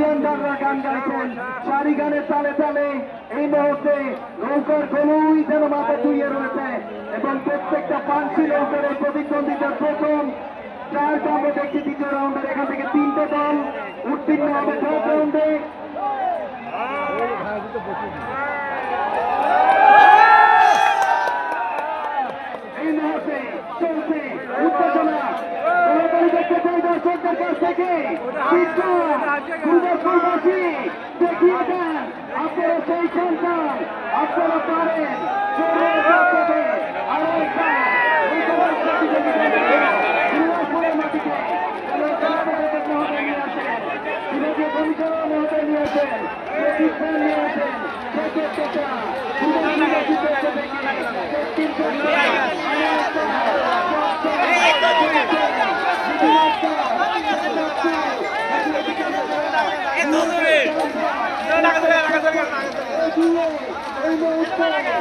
লিওন্ডাররা গান গাইছেন। সারি গানের তালে তালে এই মুহূর্তে নৌকার গলুই যেন মাথা চুইয়ে রয়েছে এবং প্রত্যেকটা পাঁচটি নৌকার এই প্রতিদ্বন্দ্বিতার প্রথম চারটা আমরা দেখছি দ্বিতীয় রাউন্ডের এখান থেকে তিনটে দল উত্তীর্ণ হবে। থার্ড রাউন্ডে দর্শকদের কাছ থেকে দেখিয়ে দেন। আপনারা সেই সন্তান আপনারা পারেন। নিয়ে আসেন। নিয়ে আসেন। এই মুহূর্তে রায়া